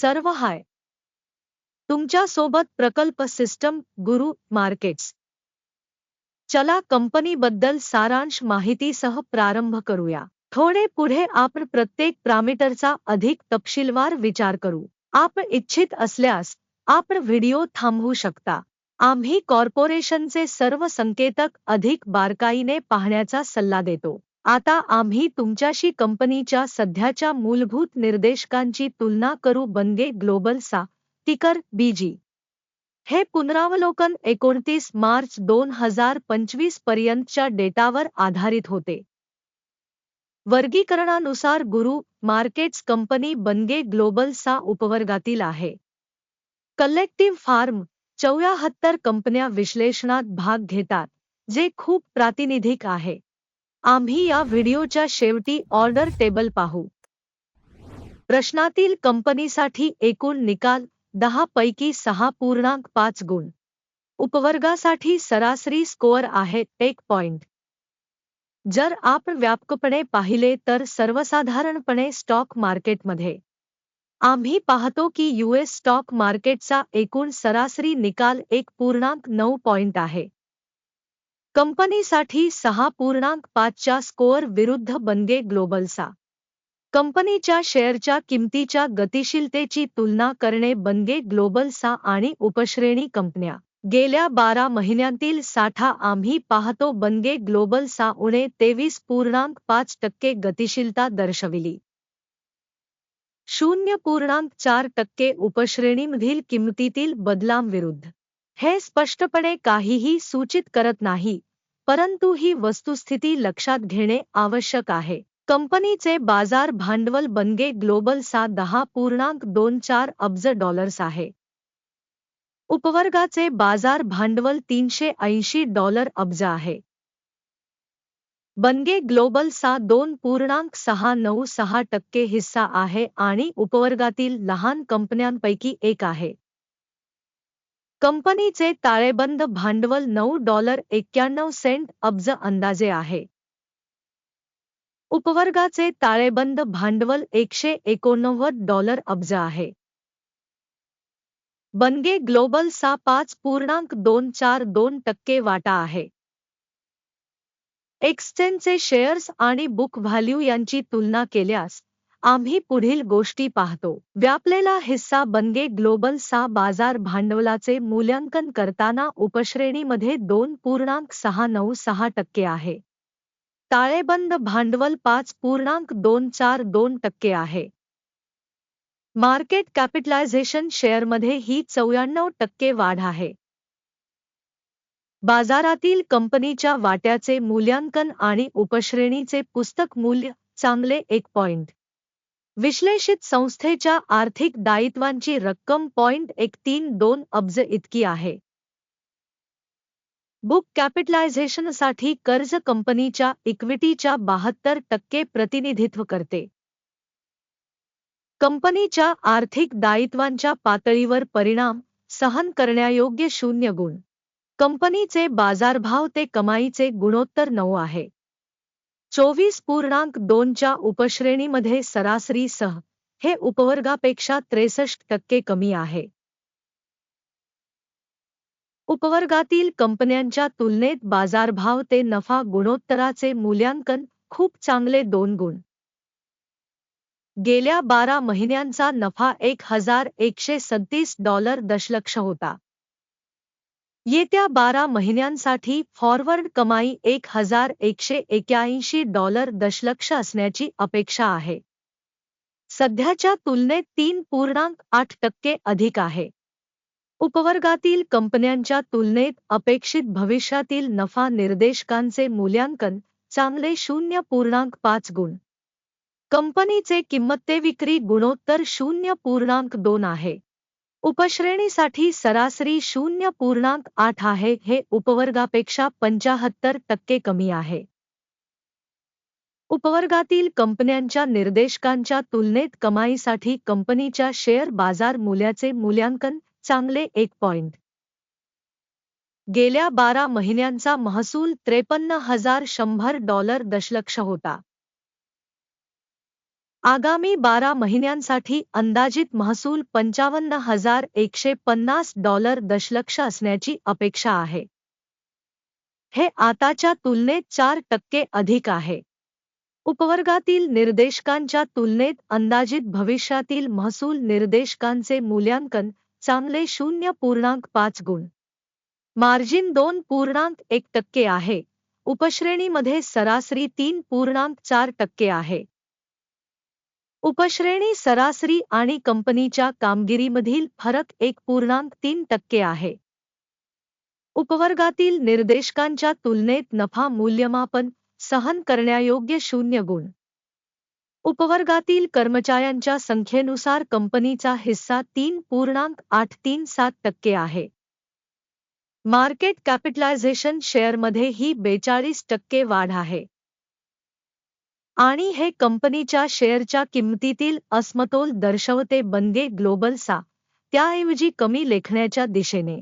सर्व हाय. तुमच्यासोबत प्रकल्प सिस्टम गुरु मार्केट्स. चला कंपनीबद्दल सारांश माहितीसह प्रारंभ करूया. थोडे पुढे आपण प्रत्येक प्रामीटरचा अधिक तपशीलवार विचार करू. आपण इच्छित असल्यास आपण व्हिडिओ थांबवू शकता. आम्ही कॉर्पोरेशनचे सर्व संकेतक अधिक बारकाईने पाहण्याचा सल्ला देतो. आता आम्ही तुमच्याशी कंपनीच्या सध्याच्या मूलभूत निर्देशकांची तुलना करू बनगे ग्लोबलचा टिकर बीजी. हे पुनरावलोकन एकोणतीस मार्च दोन हजार पंचवीस पर्यंतच्या डेटावर आधारित होते. वर्गीकरणानुसार गुरु मार्केट्स कंपनी बनगे ग्लोबलचा उपवर्गातील आहे. कलेक्टिव्ह फार्म चौऱ्याहत्तर कंपन्या विश्लेषणात भाग घेतात जे खूप प्रातिनिधिक आहे. आम्ही या व्हिडिओच्या शेवटी ऑर्डर टेबल पाहू. प्रश्नातील कंपनीसाठी एकूण निकाल दहा पैकी सहा पूर्णांक पाच गुण. उपवर्गासाठी सरासरी स्कोअर आहे एक पॉइंट. जर आपण व्यापकपणे पाहिले तर सर्वसाधारणपणे स्टॉक मार्केटमध्ये. आम्ही पाहतो की यूएस स्टॉक मार्केटचा एकूण सरासरी निकाल एक पूर्णांक नऊ पॉइंट आहे. कंपनीसाठी सहा पूर्णांक पाचच्या स्कोअर विरुद्ध बनगे ग्लोबलचा. कंपनीच्या शेअरच्या किमतीच्या गतिशीलतेची तुलना करणे बनगे ग्लोबलचा आणि उपश्रेणी कंपन्या. गेल्या बारा महिन्यांतील साठा आम्ही पाहतो बनगे ग्लोबलचा उणे तेवीस पूर्णांक पाच टक्के गतिशीलता दर्शविली. शून्य पूर्णांक चार टक्के उपश्रेणीमधील किंमतीतील बदलांविरुद्ध. हे स्पष्टपणे काहीही सूचित करत नाही परंतु ही वस्तुस्थिती लक्षात घेणे आवश्यक आहे. कंपनीचे बाजार भांडवल बनगे ग्लोबलचा दहा पूर्णांक दोन चार अब्ज डॉलर्स आहे. उपवर्गाचे बाजार भांडवल तीनशे ऐंशी डॉलर अब्ज आहे. बनगे ग्लोबलचा दोन पूर्णांक सहा नऊ सहा टक्के हिस्सा आहे आणि उपवर्गातील लहान कंपन्यांपैकी एक आहे. कंपनीचे ताळेबंद भांडवल नऊ डॉलर एक्क्याण्णव सेंट अब्ज अंदाजे आहे. उपवर्गाचे ताळेबंद भांडवल एकशे एकोणनव्वद डॉलर अब्ज आहे. बनगे ग्लोबलचा पाच पूर्णांक दोन चार दोन टक्के वाटा आहे. एक्सचेंजचे शेअर्स आणि बुक व्हॅल्यू यांची तुलना केल्यास आम्ही पुढील गोष्टी पाहतो. व्यापलेला हिस्सा बनगे ग्लोबलचा बाजार भांडवलाचे मूल्यांकन करताना उपश्रेणीमध्ये दोन पूर्णांक सहा नऊ सहा टक्के आहे. ताळेबंद भांडवल पाच पूर्णांक दोन चार दोन टक्के आहे. मार्केट कॅपिटलायझेशन शेअरमध्ये ही चौऱ्याण्णव टक्के वाढ आहे. बाजारातील कंपनीच्या वाट्याचे मूल्यांकन आणि उपश्रेणीचे पुस्तक मूल्य चांगले एक पॉइंट. विश्लेषित संस्थेच्या आर्थिक दायित्वांची रक्कम पॉइंट एक तीन दोन अब्ज इतकी आहे. बुक कॅपिटलायझेशनसाठी कर्ज कंपनीच्या इक्विटीच्या बहात्तर टक्के प्रतिनिधित्व करते. कंपनीच्या आर्थिक दायित्वांच्या पातळीवर परिणाम सहन करण्यायोग्य शून्य गुण. कंपनी कंपनीचे बाजारभाव ते कमाईचे गुणोत्तर नऊ आहे. चोवीस पूर्णांक दोनच्या उपश्रेणीमध्ये सरासरीसह हे उपवर्गापेक्षा त्रेसष्ट टक्के कमी आहे. उपवर्गातील कंपन्यांच्या तुलनेत बाजारभाव ते नफा गुणोत्तराचे मूल्यांकन खूप चांगले दोन गुण. गेल्या बारा महिन्यांचा नफा एक हजार एकशे सत्तीस डॉलर दशलक्ष होता. येत्या बारा महिन्यांसाठी फॉरवर्ड कमाई एक हज़ार एकशे एक्याऐंशी डॉलर दशलक्ष असण्याची अपेक्षा आहे. सध्याच्या तुलनेत तीन पूर्णांक आठ टक्के अधिक आहे. उपवर्गातील कंपन्यांच्या तुलनेत अपेक्षित भविष्यातील नफा निर्देशकांचे मूल्यांकन चांगले शून्य पूर्णांक पाच गुण. कंपनीचे किंमत विक्री गुणोत्तर शून्य पूर्णांक दोन आहे. उपश्रेणीसाठी सरासरी शून्य पूर्णांक आठ आहे हे उपवर्गापेक्षा पंचाहत्तर टक्के कमी आहे. उपवर्गातील कंपन्यांच्या निर्देशकांच्या तुलनेत कमाईसाठी कंपनीच्या शेअर बाजार मूल्याचे मूल्यांकन चांगले एक पॉइंट. गेल्या बारा महिन्यांचा महसूल त्रेपन्न हजार शंभर डॉलर दशलक्ष होता. आगामी बारा महिन्यांसाठी अंदाजित महसूल पंचावन्न हजार एकशे पन्नास डॉलर दशलक्ष असण्याची अपेक्षा आहे. हे आताच्या तुलनेत चार टक्के अधिक आहे. उपवर्गातील निर्देशकांच्या तुलनेत अंदाजित भविष्यातील महसूल निर्देशकांचे मूल्यांकन चांगले शून्य पूर्णांक पाच गुण. मार्जिन दोन पूर्णांक एक टक्के आहे. उपश्रेणीमध्ये सरासरी तीन पूर्णांक चार टक्के आहे. उपश्रेणी सरासरी आणि कंपनीच्या कामगिरीमधील फरक एक पूर्णांक तीन टक्के आहे. उपवर्गातील निर्देशकांच्या तुलनेत नफा मूल्यमापन सहन करण्यायोग्य शून्य गुण. उपवर्गातील कर्मचाऱ्यांच्या संख्येनुसार कंपनीचा हिस्सा तीन पूर्णांक आठ तीन सात टक्के आहे. मार्केट कॅपिटलायझेशन शेअरमध्ये ही बेचाळीस टक्के वाढ आहे. आणि हे कंपनीच्या शेअरच्या किंमतीतील असमतोल दर्शवते बंदे ग्लोबलचा त्याऐवजी कमी लेखण्याच्या दिशेने.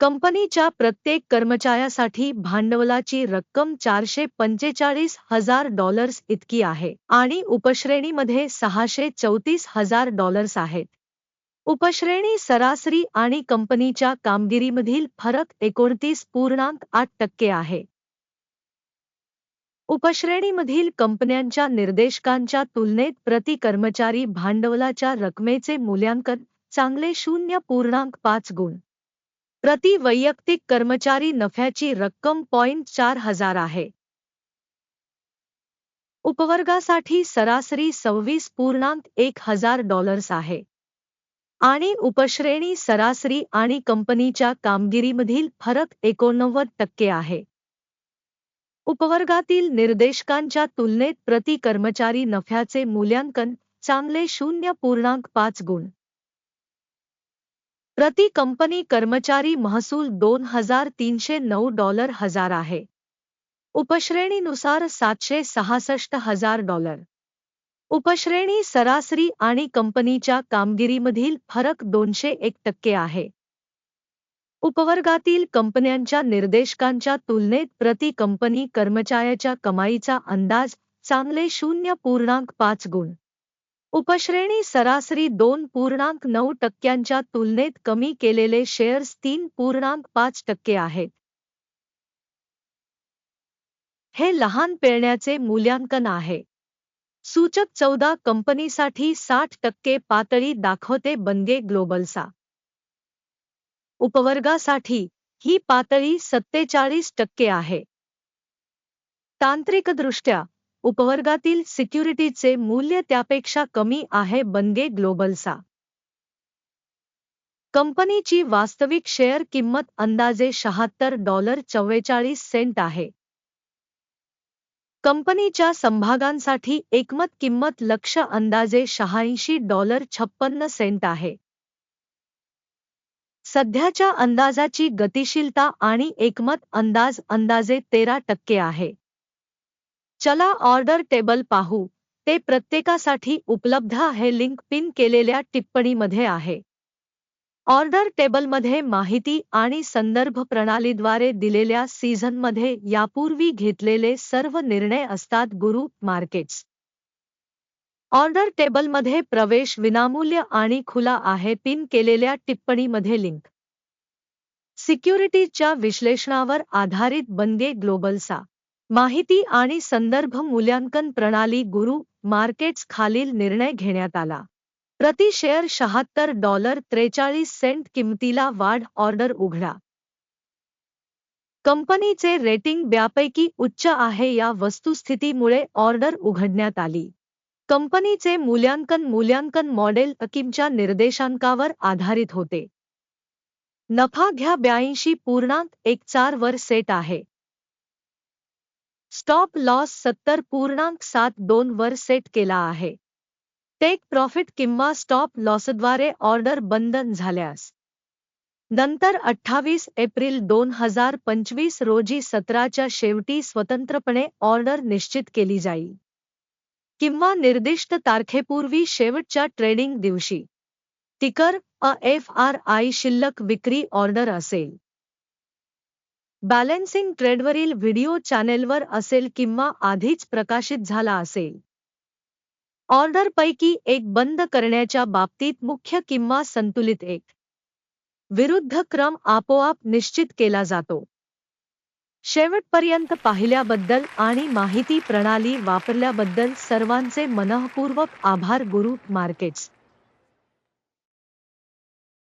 कंपनीच्या प्रत्येक कर्मचाऱ्यासाठी भांडवलाची रक्कम चारशे पंचेचाळीस हजार डॉलर्स इतकी आहे आणि उपश्रेणीमध्ये सहाशे चौतीस हजार डॉलर्स आहेत. उपश्रेणी सरासरी आणि कंपनीच्या कामगिरीमधील फरक एकोणतीस पूर्णांक आठ टक्के आहे. उपश्रेणीमधील कंपन्यांच्या निर्देशकांच्या तुलनेत प्रति कर्मचारी भांडवलाच्या रकमेचे मूल्यांकन चांगले शून्य पूर्णांक पाच गुण. प्रति वैयक्तिक कर्मचारी नफ्याची रक्कम पॉइंट चार हजार आहे. उपवर्गासाठी सरासरी सव्वीस पूर्णांक एक हजार डॉलर्स आहे. आणि उपश्रेणी सरासरी आणि कंपनीच्या कामगिरीमधील फरक एकोणनव्वद टक्के आहे. उपवर्गातील निर्देशकांच्या तुलनेत प्रति कर्मचारी नफ्याचे मूल्यांकन चांगले शून्य पूर्णांक पाच गुण. प्रति कंपनी कर्मचारी महसूल दोन हजार तीनशे नऊ डॉलर हजार आहे. उपश्रेणीनुसार सातशे सहासष्ट हजार डॉलर. उपश्रेणी सरासरी आणि कंपनीच्या कामगिरीमधील फरक दोनशे एक टक्के आहे. उपवर्गातील कंपन्यांच्या निर्देशकांच्या तुलनेत प्रति कंपनी कर्मचाऱ्याच्या कमाईचा अंदाज चांगले शून्य पूर्णांक पाच गुण. उपश्रेणी सरासरी दोन पूर्णांक नऊ टक्क्यांच्या तुलनेत कमी केलेले शेअर्स तीन पूर्णांक पाच टक्के आहेत. हे लहान पेरण्याचे मूल्यांकन आहे. सूचक चौदा कंपनीसाठी साठ टक्के पातळी दाखवते बनगे ग्लोबलचा. उपवर्गासाठी ही पातळी सत्तेचाळीस टक्के आहे. तांत्रिकदृष्ट्या उपवर्गातील सिक्युरिटीचे मूल्य त्यापेक्षा कमी आहे बनगे ग्लोबलचा. कंपनीची वास्तविक शेअर किंमत अंदाजे शहात्तर डॉलर चव्वेचाळीस सेंट आहे. कंपनीच्या संभागांसाठी एकमत किंमत लक्ष अंदाजे शहाऐंशी डॉलर छप्पन्न सेंट आहे. सध्याच्या अंदाजाची गतिशीलता आणि एकमत अंदाज अंदाजे तेरा टक्के आहे. चला ऑर्डर टेबल पाहू. ते प्रत्येकासाठी उपलब्ध आहे लिंक पिन केलेल्या टिप्पणीमध्ये आहे. ऑर्डर टेबलमध्ये माहिती आणि संदर्भ प्रणालीद्वारे दिलेल्या सीझनमध्ये यापूर्वी घेतलेले सर्व निर्णय असतात गुरु मार्केट्स. ऑर्डर टेबलमध्ये प्रवेश विनामूल्य आणि खुला आहे पिन केलेल्या टिप्पणीमध्ये लिंक. सिक्युरिटीजच्या विश्लेषणावर आधारित बंदे ग्लोबलचा माहिती आणि संदर्भ मूल्यांकन प्रणाली गुरु मार्केट्स खालील निर्णय घेण्यात आला. प्रति शेअर शहात्तर डॉलर त्रेचाळीस सेंट किंमतीला वाढ ऑर्डर उघडा. कंपनीचे रेटिंग ब्यापैकी उच्च आहे या वस्तुस्थितीमुळे ऑर्डर उघडण्यात आली. कंपनीचे मूल्यांकन मूल्यांकन मॉडेल अकिमच्या निर्देशांकावर आधारित होते. नफा घ्या ब्याऐंशी पूर्णांक एक चार वर सेट आहे. स्टॉप लॉस सत्तर पूर्णांक सात दोन वर सेट केला आहे. टेक प्रॉफिट किंवा स्टॉप लॉसद्वारे ऑर्डर बंधन झाल्यास. नंतर अठ्ठावीस एप्रिल दोन हजार पंचवीस रोजी सतराच्या शेवटी स्वतंत्रपणे ऑर्डर निश्चित केली जाईल. किंवा निर्दिष्ट तारखेपूर्वी शेवटच्या ट्रेडिंग दिवशी. टिकर अ एफ आर आय शिल्लक विक्री ऑर्डर असेल. बॅलेन्सिंग ट्रेडवरील व्हिडिओ चॅनेलवर असेल किंवा आधीच प्रकाशित झाला असेल. ऑर्डरपैकी एक बंद करण्याच्या बाबतीत मुख्य किंवा संतुलित एक. विरुद्ध क्रम आपोआप निश्चित केला जातो. शेवटपर्यंत पाहिल्याबद्दल आणि माहिती प्रणाली वापरल्याबद्दल सर्वांचे मनःपूर्वक आभार गुरु मार्केट्स.